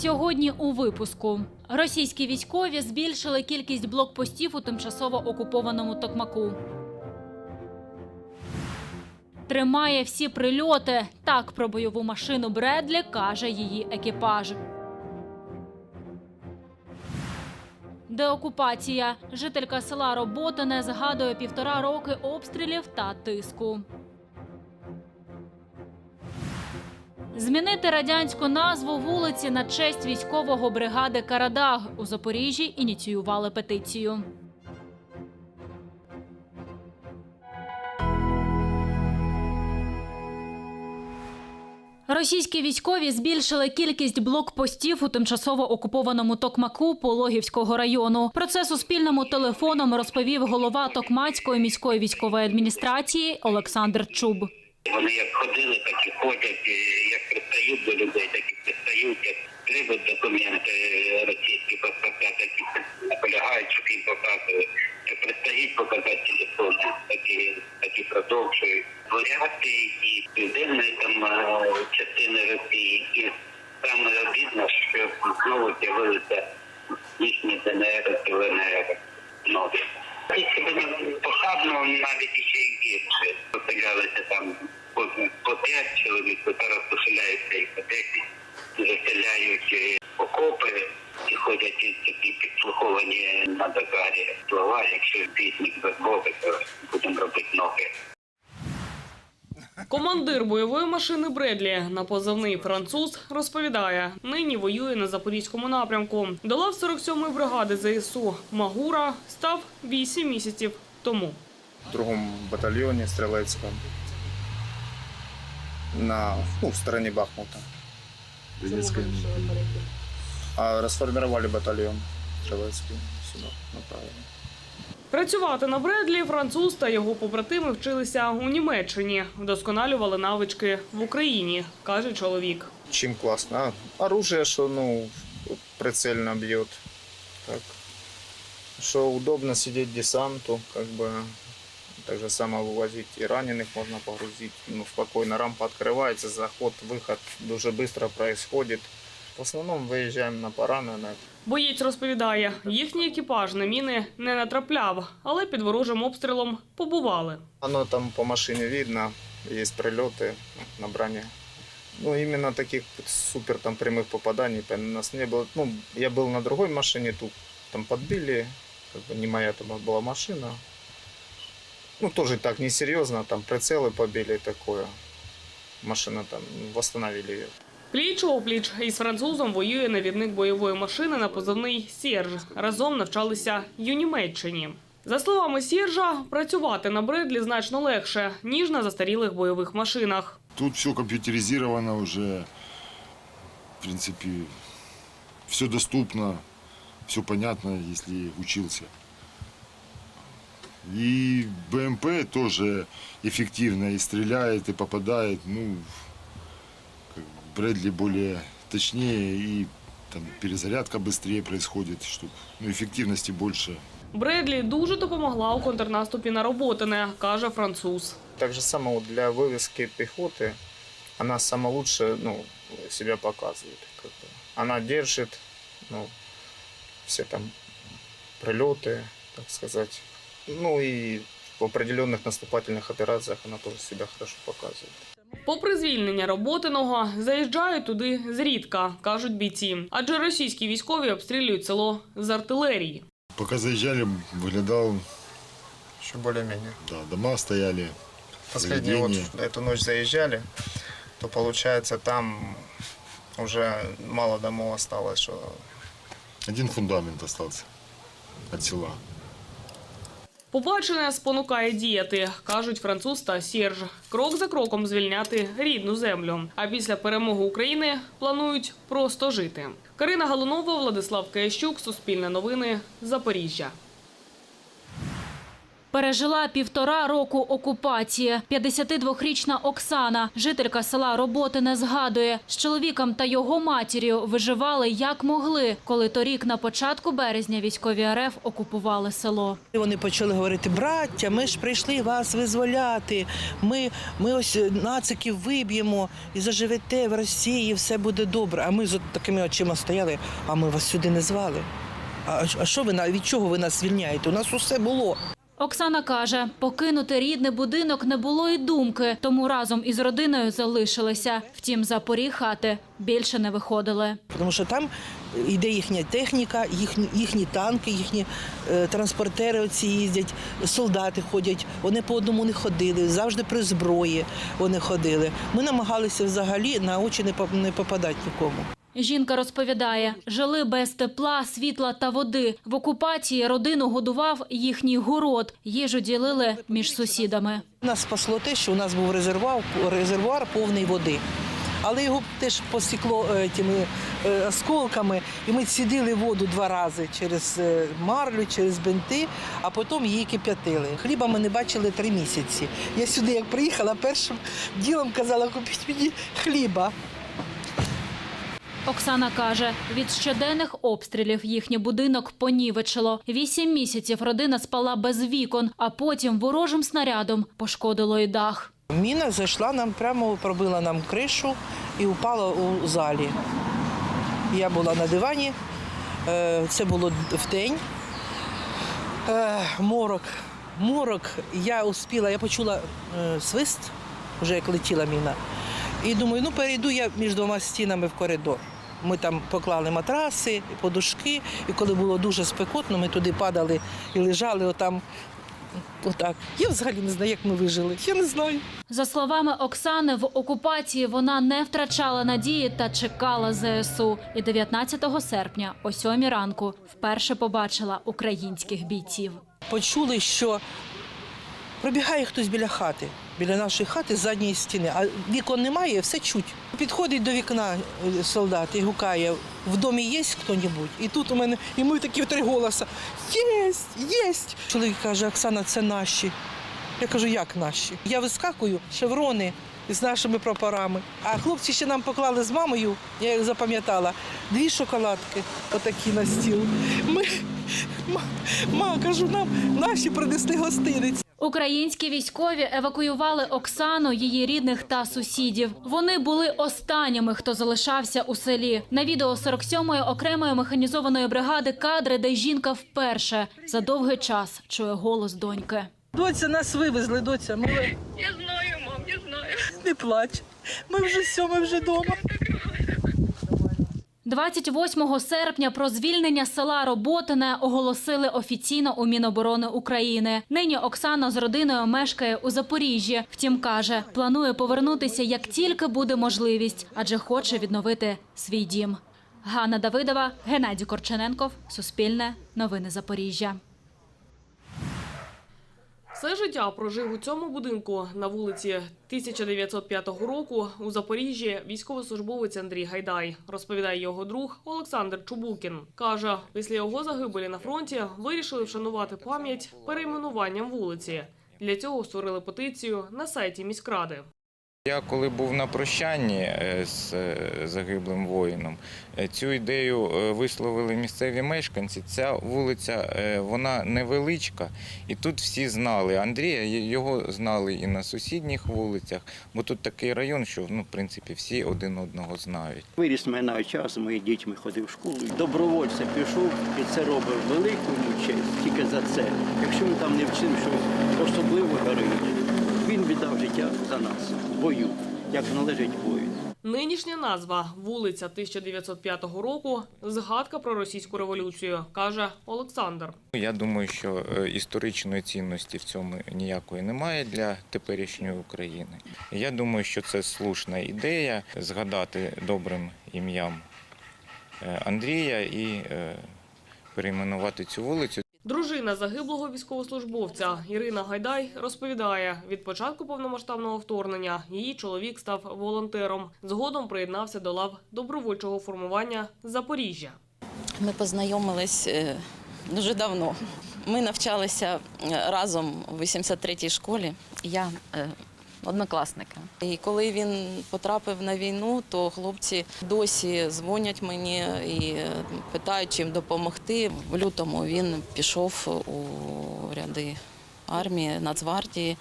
Сьогодні у випуску російські військові збільшили кількість блокпостів у тимчасово окупованому Токмаку. Тримає всі прильоти. Так про бойову машину Бредлі каже її екіпаж. Деокупація. Жителька села Роботине згадує півтора роки обстрілів та тиску. Змінити радянську назву вулиці на честь військового бригади Карадаг у Запоріжжі ініціювали петицію. Російські військові збільшили кількість блокпостів у тимчасово окупованому Токмаку Пологівського району. Про це суспільному телефоном розповів голова Токмацької міської військової адміністрації Олександр Чуб. Вони як ходили, так і ходять, пристають до людей, так і пристають, як требують документи російські паспорта, так і наполягають, щоб їм показували. Як пристають показати телефони, так і, так і продовжують. Буряти і південної там е, частини Росії. І саме обідно, що знову з'явилися їхні ДНР і ЛНР нові. І себе похабно навіть ще й гірше. Поселялися там по, по п'ять чоловік, зараз поселяються і по десять, заселяють окопи і ходять і такі підслуховані на Дагарі слова, якщо пісник дозволить, то будемо робити ноги. Командир бойової машини Бредлі на позивний француз розповідає, нині воює на запорізькому напрямку. До лав 47-ї бригади ЗСУ Магура став 8 місяців тому. в другому батальйоні стрілецькому на, ну, в стороні Бахмута. А розформували батальйон стрілецький сюди направили. Працювати на Бредлі француз та його побратими вчилися у Німеччині, вдосконалювали навички в Україні, каже чоловік. Чим класно? А, оружие, що ну, прицельно б'є. Так. Що удобно сидіти десанту, как бы так же само вывозить и раненых можно погрузить. Ну, спокойно рампа открывается, заход, выход дуже быстро происходит. В основном выезжаем на пораненых. Боєць розповідає, їхній екіпаж на міни не натрапляв, але під ворожим обстрілом побували. Оно там по машине видно, есть прилеты на броне. Ну, именно таких супер там прямых попаданий по- у нас не было. Ну, я был на другой машине, тут там подбили, как бы не моя там была машина. Ну, тоже так несерьезно, там прицелы побили такое. Машина там восстановили ее. Пліч опліч із французом воює навідник бойової машини на позивний Сєрж. Разом навчалися й у Німеччині. За словами Сєржа, працювати на Бредлі значно легше ніж на застарілих бойових машинах. Тут все компьютеризировано уже, в принципе, все доступно, все понятно, если учился. И БМП тоже эффективно и стреляет, и попадает. Ну, как Брэдли более точнее и там перезарядка быстрее происходит, чтобы ну, эффективности больше. Бредлі дуже допомогла у контрнаступі на Роботине, каже француз. Так же само вот для вывески пехоты она сама лучше ну, себя показывает. Как бы. Она держит ну, все там прилеты, так сказать. Ну и в определенных наступательных операциях она тоже себя хорошо показывает. Попри звільнення Роботиного, заїжджають туди зрідка, кажуть бійці. Адже російські військові обстрілюють село з артилерії. Пока заезжали, выглядал, Еще более-менее. да, дома стояли, Последние вот заведения. эту ночь заезжали, то получается там уже мало домов осталось, что Один фундамент остался от села. Побачене спонукає діяти, кажуть француз та Сєрж. Крок за кроком звільняти рідну землю. А після перемоги України планують просто жити. Карина Галунова, Владислав Киящук, Суспільне новини, Запоріжжя. Пережила півтора року окупації. 52-річна Оксана, жителька села Роботи, не згадує. З чоловіком та його матір'ю виживали як могли, коли торік на початку березня військові РФ окупували село. Вони почали говорити: браття, ми ж прийшли вас визволяти. Ми, ми ось нациків виб'ємо і заживете в Росії, все буде добре. А ми з такими очима стояли, а ми вас сюди не звали. А, що ви від чого ви нас звільняєте? У нас усе було. Оксана каже, покинути рідний будинок не було й думки, тому разом із родиною залишилися. Втім, за поріг хати більше не виходили. Тому що там йде їхня техніка, їхні, їхні танки, їхні е, транспортери оці їздять, солдати ходять. Вони по одному не ходили, завжди при зброї вони ходили. Ми намагалися взагалі на очі не попадати нікому. Жінка розповідає, жили без тепла, світла та води. В окупації родину годував їхній город. Їжу ділили між сусідами. Нас спасло те, що у нас був резервуар, резервуар повний води. Але його теж посікло е, тими е, осколками, і ми цідили воду два рази через е, марлю, через бинти, а потім її кип'ятили. Хліба ми не бачили три місяці. Я сюди, як приїхала, першим ділом казала, купіть мені хліба. Оксана каже, від щоденних обстрілів їхній будинок понівечило. Вісім місяців родина спала без вікон, а потім ворожим снарядом пошкодило й дах. Міна зайшла нам прямо, пробила нам кришу і упала у залі. Я була на дивані, е, це було вдень. Е, Морок, морок. Я успіла, я почула е, свист, вже як летіла міна. І думаю, ну перейду я між двома стінами в коридор. Ми там поклали матраси, подушки, і коли було дуже спекотно, ми туди падали і лежали отам. Отак. Я взагалі не знаю, як ми вижили. Я не знаю. За словами Оксани, в окупації вона не втрачала надії та чекала ЗСУ. І 19 серпня о 7 ранку вперше побачила українських бійців. почули, що пробігає хтось біля хати, біля нашої хати задньої стіни, а вікон немає, все чуть. Підходить до вікна е, солдат і гукає: в домі є хто-небудь? І тут у мене, і ми такі в три голоса: єсть, єсть. Чоловік каже, Оксана, це наші. Я кажу, як наші? Я вискакую, шеврони з нашими прапорами. А хлопці ще нам поклали з мамою, я їх запам'ятала, дві шоколадки, отакі на стіл. Ми, ма, ма, кажу, нам наші принесли гостиниць. Українські військові евакуювали Оксану, її рідних та сусідів. Вони були останніми, хто залишався у селі. На відео 47-ї окремої механізованої бригади кадри, де жінка вперше за довгий час чує голос доньки. Доця нас вивезли, доця. Ми... Я знаю, мам, я знаю. Не плач. Ми вже все, ми вже вдома. 28 серпня про звільнення села Роботине оголосили офіційно у Міноборони України. Нині Оксана з родиною мешкає у Запоріжжі. Втім, каже, планує повернутися як тільки буде можливість, адже хоче відновити свій дім. Ганна Давидова, Геннадій Корчененков, Суспільне, Новини Запоріжжя. Все життя прожив у цьому будинку на вулиці 1905 року у Запоріжжі військовослужбовець Андрій Гайдай. Розповідає його друг Олександр Чубукін. Каже, після його загибелі на фронті вирішили вшанувати пам'ять перейменуванням вулиці. Для цього створили петицію на сайті міськради. Я коли був на прощанні е, з е, загиблим воїном, е, цю ідею висловили місцеві мешканці. Ця вулиця вона невеличка, і тут всі знали Андрія. Його знали і на сусідніх вулицях, бо тут такий район, що ну, в принципі всі один одного знають. Виріс мене час, мої дітьми ходив в школу. Добровольця пішов і це робив велику честь тільки за це. Якщо він там не вчив щось особливо героїчне, він віддав життя за нас в бою, як належить бою. Нинішня назва вулиця 1905 року згадка про російську революцію, каже Олександр. Я думаю, що е, історичної цінності в цьому ніякої немає для теперішньої України. Я думаю, що це слушна ідея згадати добрим ім'ям е, Андрія і е, перейменувати цю вулицю. Дружина загиблого військовослужбовця Ірина Гайдай розповідає, від початку повномасштабного вторгнення її чоловік став волонтером. Згодом приєднався до лав добровольчого формування Запоріжжя. Ми познайомились е, дуже давно. Ми навчалися е, разом в 83-й школі. Я е, однокласника. І коли він потрапив на війну, то хлопці досі дзвонять мені і питають, чим допомогти. В лютому він пішов у ряди армії, Нацгвардії.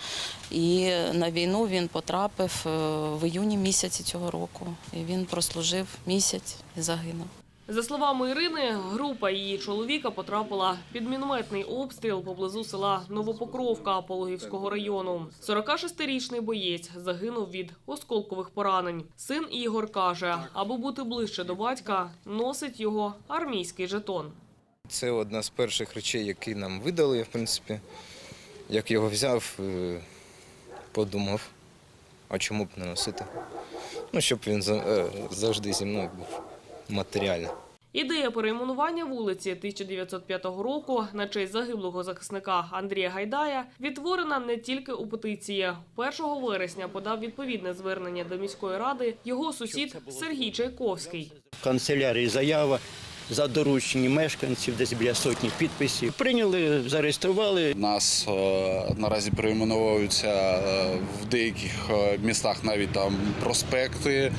І на війну він потрапив е, в іюні місяці цього року. І він прослужив місяць і загинув. За словами Ірини, група її чоловіка потрапила під мінометний обстріл поблизу села Новопокровка Пологівського району. 46-річний боєць загинув від осколкових поранень. Син Ігор каже, аби бути ближче до батька, носить його армійський жетон. Це одна з перших речей, які нам видали, в принципі. Як його взяв, е, подумав, а чому б не носити? Ну, щоб він е, завжди зі мною був матеріально. Ідея перейменування вулиці 1905 року на честь загиблого захисника Андрія Гайдая відтворена не тільки у петиції. 1 вересня подав відповідне звернення до міської ради його сусід Сергій Чайковський. Канцелярії заява за доручення мешканців, десь біля сотні підписів. Прийняли, зареєстрували. Нас е, наразі перейменовуються е, в деяких е, містах навіть там проспекти,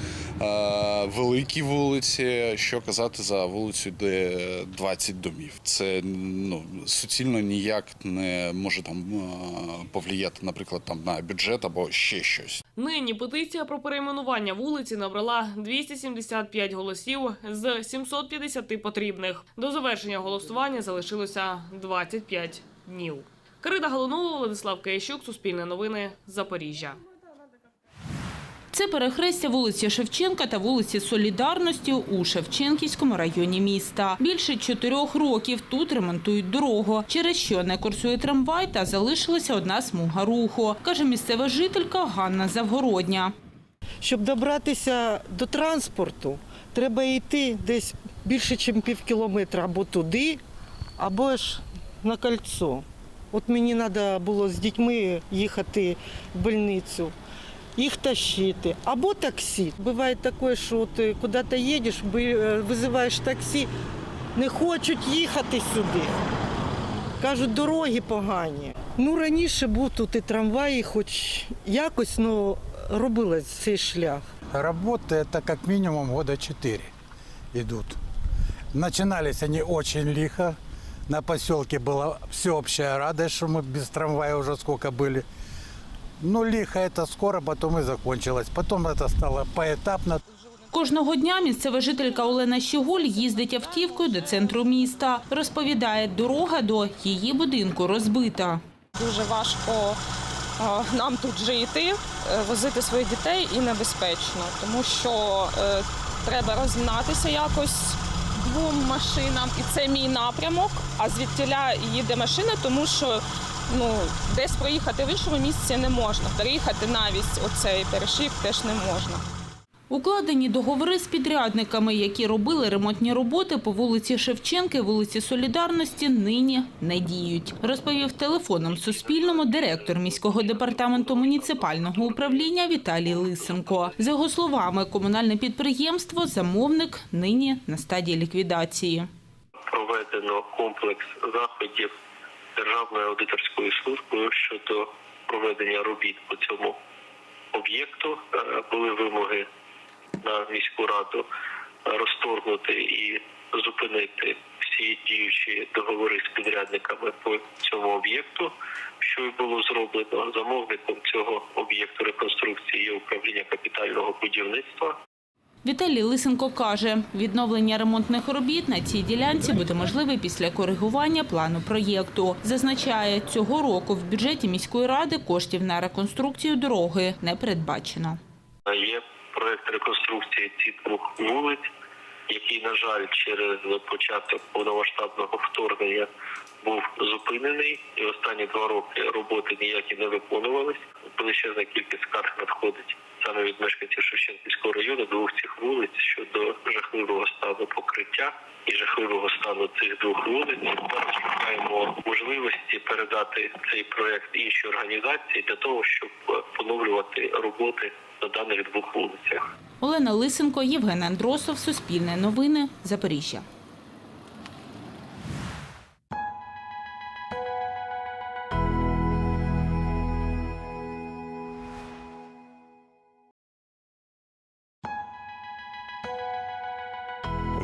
великі вулиці. Що казати за вулицю, де 20 домів. Це ну суцільно ніяк не може там е, повлияти, наприклад, там на бюджет або ще щось. Нині петиція про перейменування вулиці набрала 275 голосів з 750 потрібних. До завершення голосування залишилося 25 днів. Карина Галунова, Владислав Киящук, Суспільне новини, Запоріжжя. Це перехрестя вулиці Шевченка та вулиці Солідарності у Шевченківському районі міста. Більше чотирьох років тут ремонтують дорогу, через що не курсує трамвай та залишилася одна смуга руху, каже місцева жителька Ганна Завгородня. Щоб добратися до транспорту, треба йти десь більше, ніж пів кілометра або туди, або ж на кольцо. От мені треба було з дітьми їхати в больницю, їх тащити, або таксі. Буває таке, що ти куди-то їдеш, ви- е, визиваєш таксі, не хочуть їхати сюди. Кажуть, дороги погані. Ну, раніше був тут і трамвай, і хоч якось ну, робили цей шлях. Работы это как минимум года четыре идут. Начинались они очень лихо. На поселке была всеобщая радость, что мы без трамвая уже сколько были. Ну, лихо это скоро, потом и закончилось. Потом это стало поэтапно. Кожного дня місцева жителька Олена Щеголь їздить автівкою до центру міста. Розповідає, дорога до її будинку розбита. Дуже важко е, нам тут жити, е, возити своїх дітей і небезпечно, тому що е, треба розминатися якось двом машинам, і це мій напрямок. А звідтіля їде машина, тому що ну десь проїхати в іншому місці не можна. Переїхати навіть оцей перешив теж не можна. Укладені договори з підрядниками, які робили ремонтні роботи по вулиці Шевченки, вулиці Солідарності, нині не діють. Розповів телефоном Суспільному директор міського департаменту муніципального управління Віталій Лисенко. За його словами, комунальне підприємство замовник нині на стадії ліквідації. проведено комплекс заходів Державною аудиторською службою щодо проведення робіт по цьому об'єкту. Е, Були вимоги на міську раду розторгнути і зупинити всі діючі договори з підрядниками по цьому об'єкту, що й було зроблено. Замовником цього об'єкту реконструкції управління капітального будівництва. Віталій Лисенко каже, відновлення ремонтних робіт на цій ділянці буде можливе після коригування плану проєкту. Зазначає, цього року в бюджеті міської ради коштів на реконструкцію дороги не передбачено. Є проект реконструкції цих двох вулиць, який, на жаль, через початок повномасштабного вторгнення був зупинений, і останні два роки роботи ніякі не виконувались. Величезна кількість скарг надходить саме від мешканців Шевченківського району двох цих вулиць щодо жахливого стану покриття і жахливого стану цих двох вулиць. Зараз шукаємо можливості передати цей проект іншій організації для того, щоб поновлювати роботи на даних двох вулицях. Олена Лисенко, Євген Андросов, Суспільне новини, Запоріжжя.